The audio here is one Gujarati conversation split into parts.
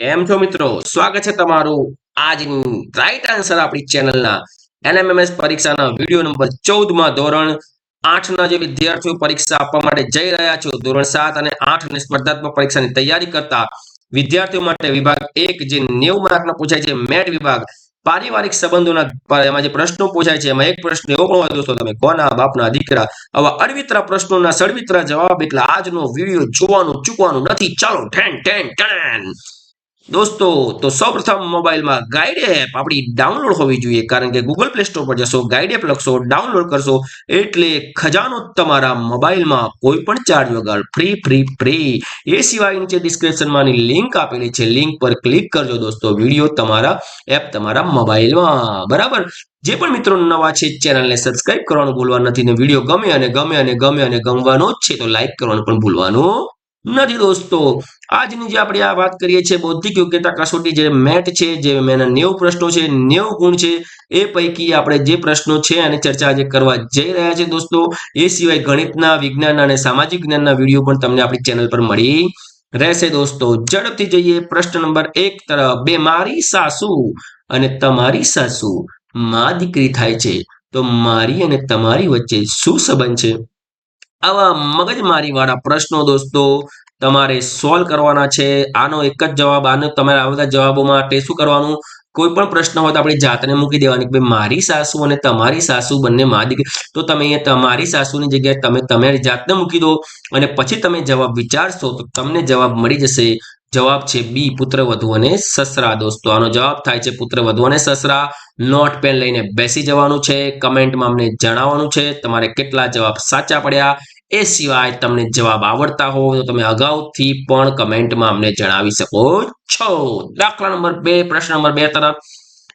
કેમ છો મિત્રો? સ્વાગત છે તમારું આજની રાઈટ આન્સર આપણી ચેનલના એનએમએમએસ પરીક્ષાના વીડિયો નંબર ચૌદમાં ધોરણ આઠના જે વિદ્યાર્થીઓ પરીક્ષા આપવા માટે જઈ રહ્યા છો, ધોરણ સાત અને આઠ અને સ્પર્ધાત્મક પરીક્ષાની તૈયારી કરતા વિદ્યાર્થીઓ માટે વિભાગ એક જે નેવું માર્કનો પૂછાય છે, મેટ વિભાગ પારિવારિક સંબંધોના એમાં જે પ્રશ્નો પૂછાય છે, એમાં એક પ્રશ્ન એવો પણ હોય, દોસ્તો, તમે કોના બાપના દીકરા? આવા અડવિતરા પ્રશ્નોના સડવિતરા જવાબ એટલે આજનો વીડિયો જોવાનું, ચૂકવાનું નથી. ચાલો ટેન ટેન ટેન દોસ્તો, તો સૌપ્રથમ મોબાઈલમાં ગાઈડ એપ આપણી ડાઉનલોડ હોવી જોઈએ, કારણ કે ગૂગલ પ્લે સ્ટોર પર જશો ગાઈડ એપ લખશો ડાઉનલોડ કરશો, એટલે ખજાનો તમારા મોબાઈલમાં કોઈ પણ ચાર્જ વગર ફ્રી ફ્રી ફ્રી એ સિવાય નીચે ડિસ્ક્રિપ્શનમાંની લિંક આપેલી છે લિંક પર ક્લિક કરજો દોસ્તો વીડિયો તમારા એપ તમારા મોબાઈલમાં. બરાબર? જે પણ મિત્રો નવા છે, ચેનલને સબસ્ક્રાઇબ કરવાનું ભૂલવા નથી ને વીડિયો ગમે અને ગમે અને ગમે અને ગમવાનો જ છે, તો લાઈક કરવાનું પણ ભૂલવાનું નથી દોસ્તો. આજની જે આપણે આ વાત કરીએ છીએ બૌદ્ધિક યોગ્યતા કસોટી, જે મેટ છે, જે મેના નેવું પ્રશ્નો છે, નેવું ગુણ છે, એ પૈકી આપણે જે પ્રશ્નો છે અને ચર્ચા આજે કરવા જઈ રહ્યા છે દોસ્તો. એ સિવાય ગણિતના, વિજ્ઞાન અને સામાજિક જ્ઞાનના વીડિયો પણ તમને આપણી ચેનલ પર મળી રહેશે દોસ્તો. ઝડપથી જઈએ. પ્રશ્ન નંબર એક તરફ, બે મારી સાસુ અને તમારી સાસુ, માં દીકરી થાય છે, તો મારી અને તમારી વચ્ચે શું સંબંધ છે? આવા મગજમારી વાળા પ્રશ્નો દોસ્તો તમારે સોલ્વ કરવાના છે. આનો એક જ જવાબ, આનો તમારે આ બધા જવાબો માટે શું કરવાનું? કોઈ પણ પ્રશ્ન હોય તો આપણે જાતને મૂકી દેવાની કે મારી સાસુ અને તમારી સાસુ બંને મા દીકરી. તો તમે તમારી સાસુની જગ્યાએ તમે તમારી જાતને મૂકી દો અને પછી તમે જવાબ વિચારશો તો તમને જવાબ મળી જશે. જવાબ છે બી, પુત્ર, વધુ અને સસરા દોસ્તો. આનો જવાબ થાય છે પુત્ર, વધુ અને સસરા. નોટ પેન લઈને બેસી જવાનું છે. કમેન્ટમાં અમને જણાવવાનું છે. તમારે કેટલા જવાબ સાચા પડ્યા? એ સિવાય તમને જવાબ આવડતા હોય તો તમે અગાઉથી પણ કમેન્ટમાં અમને જણાવી શકો છો. દાખલા નંબર બે, પ્રશ્ન નંબર બે તરફ.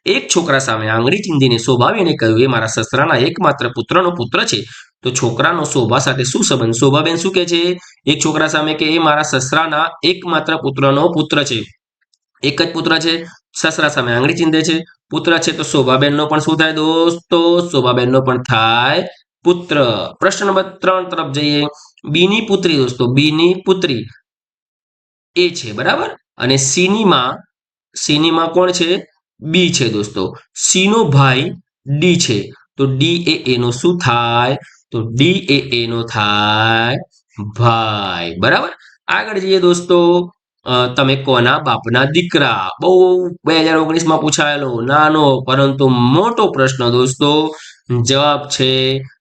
એક છોકરા સામે આંગળી ચીંધીને શોભાવી અને કહ્યું, એ મારા સસરાના એકમાત્ર પુત્રનો પુત્ર છે. તો છોકરાનો શોભા સાથે શું સંબંધ? શોભાબેન શું કે છે? એક છોકરા સામે કે, એ મારા સસરાના એકમાત્ર પુત્રનો પુત્ર છે. એક જ પુત્ર છે, સસરા સામે આંગળી ચીંધે છે. પુત્ર છે તો શોભાબેનનો પણ શું થાય દોસ્તો? શોભાબેનનો પણ થાય પુત્ર. પ્રશ્ન નંબર ત્રણ તરફ જઈએ. બીની પુત્રી દોસ્તો, બીની પુત્રી. એ છે, બરાબર? અને સીનીમાં સીનીમાં કોણ છે? બી છે દોસ્તો. સીનો ભાઈ ડી છે. તો ડી એ એનો શું થાય? તો ડી એ એનો થાય ભાઈ, બરાબર? આગળ જઈએ દોસ્તો. તમે કોના બાપના દીકરા? બહુ બે હજાર ઓગણીસમાં પૂછાયેલો, નાનો, પરંતુ મોટો પ્રશ્ન દોસ્તો. જવાબ છે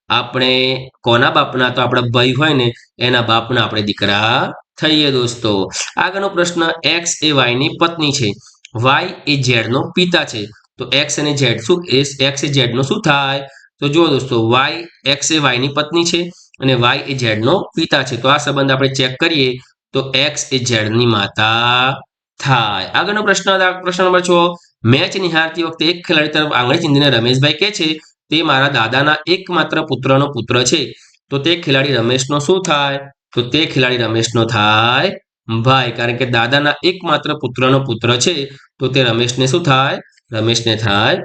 આપણે કોના બાપના? તો આપણા ભાઈ હોય ને, એના બાપના આપણે દીકરા થઈએ દોસ્તો. આગળનો પ્રશ્ન એક્સ એ વાયની પત્ની છે. વાય એ ઝેડનો પિતા છે. તો એક્સ અને ઝેડ શું? એક્સ એ ઝેડનો શું થાય? તો જુઓ દોસ્તો વાય એક્સ એ વાયની પત્ની છે અને વાય એ ઝેડનો પિતા છે. તો આ સંબંધ આપણે ચેક કરીએ, તો એક્સ એ ઝેડની માતા થાય. આગળનો પ્રશ્ન પ્રશ્ન નંબર છ. મેચ નિહાળતી વખતે એક ખેલાડી તરફ આંગળી ચીંધીને રમેશભાઈ કે છે તે મારા દાદાના એકમાત્ર પુત્રનો પુત્ર છે. તો તે ખેલાડી રમેશનો શું થાય? તો તે ખેલાડી રમેશનો થાય ભાઈ, કારણ કે દાદાના એકમાત્ર પુત્રનો પુત્ર છે. તો તે રમેશને શું થાય? રમેશને થાય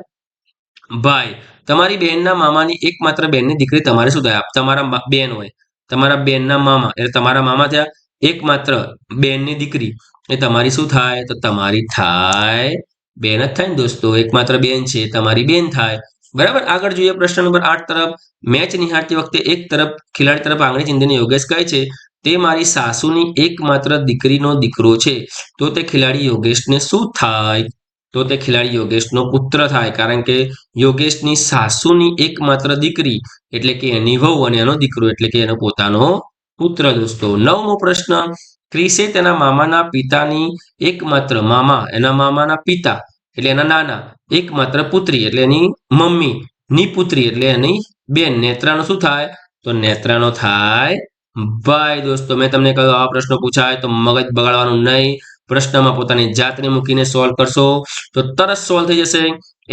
ભાઈ. તમારી બહેનના મામાની એકમાત્ર બેનની દીકરી તમારે શું થાય? તમારા બેન હોય. તમારા બેનના મામા, એટલે તમારા મામા થયા એકમાત્ર બેનની દીકરી. એ તમારી શું થાય? તો તમારી થાય બેન જ થાય ને દોસ્તો. એકમાત્ર બેન છે, તમારી બેન થાય. બરાબર? આગળ જોઈએ પ્રશ્ન નંબર આઠ તરફ. મેચ નિહાળતી વખતે એક તરફ ખેલાડી તરફ આંગળી ચિંધીને યોગેશ કહે છે, તે મારી સાસુની એકમાત્ર દીકરીનો દીકરો છે. તો તે ખેલાડી યોગેશને શું થાય? તો તે ખેલાડી યોગેશનો પુત્ર થાય, કારણ કે યોગેશની સાસુની એકમાત્ર દીકરી એટલે કે એની વહુ અને એનો દીકરો એટલે કે એનો પોતાનો પુત્ર. દોસ્તો, નવમો પ્રશ્ન. ક્રિસે તેના મામાના પિતાની એકમાત્ર મામા, એના મામાના પિતા એટલે એના નાના, એકમાત્ર પુત્રી એટલે એની મમ્મી, ની પુત્રી એટલે એની બેન. નેત્રાનો શું થાય? તો નેત્રાનો થાય, ભાઈ દોસ્તો, મેં તમને કહ્યું આવા પ્રશ્નો પૂછાય તો મગજ બગાડવાનું નહીં. પ્રશ્નમાં પોતાની જાતને મૂકીને સોલ્વ કરશો તો તરત સોલ્વ થઈ જશે.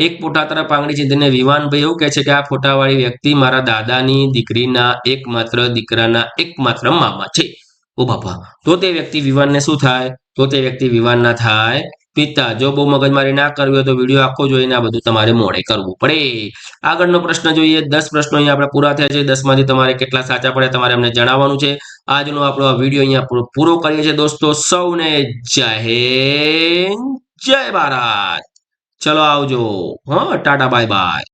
એક ફોટા તરફ આંગળી ચીંધીને વિવાનભાઈ એવું કહે છે કે આ ફોટાવાળી વ્યક્તિ મારા દાદાની દીકરીના એકમાત્ર દીકરાના એકમાત્ર મામા છે. ઓ બાપા, તો તે વ્યક્તિ વિવાનને શું થાય? તો તે વ્યક્તિ વિવાનના થાય પિતા, જો બહુ મગજમારી ના કરવી હોય તો વીડિયો આખો જોઈને આ બધું તમારે મોડે કરવું પડે. આગળનો પ્રશ્ન જોઈએ, દસ પ્રશ્નો અહીંયા આપણે પૂરા થયા છે. દસમાંથી તમારે કેટલા સાચા પડે તમારે અમને જણાવવાનું છે. આજનો આપણો આ વીડિયો અહીંયા પૂરો કરીએ છીએ દોસ્તો. સૌને જય જય ભારત. ચલો આવજો. હા, ટાટા, બાય બાય.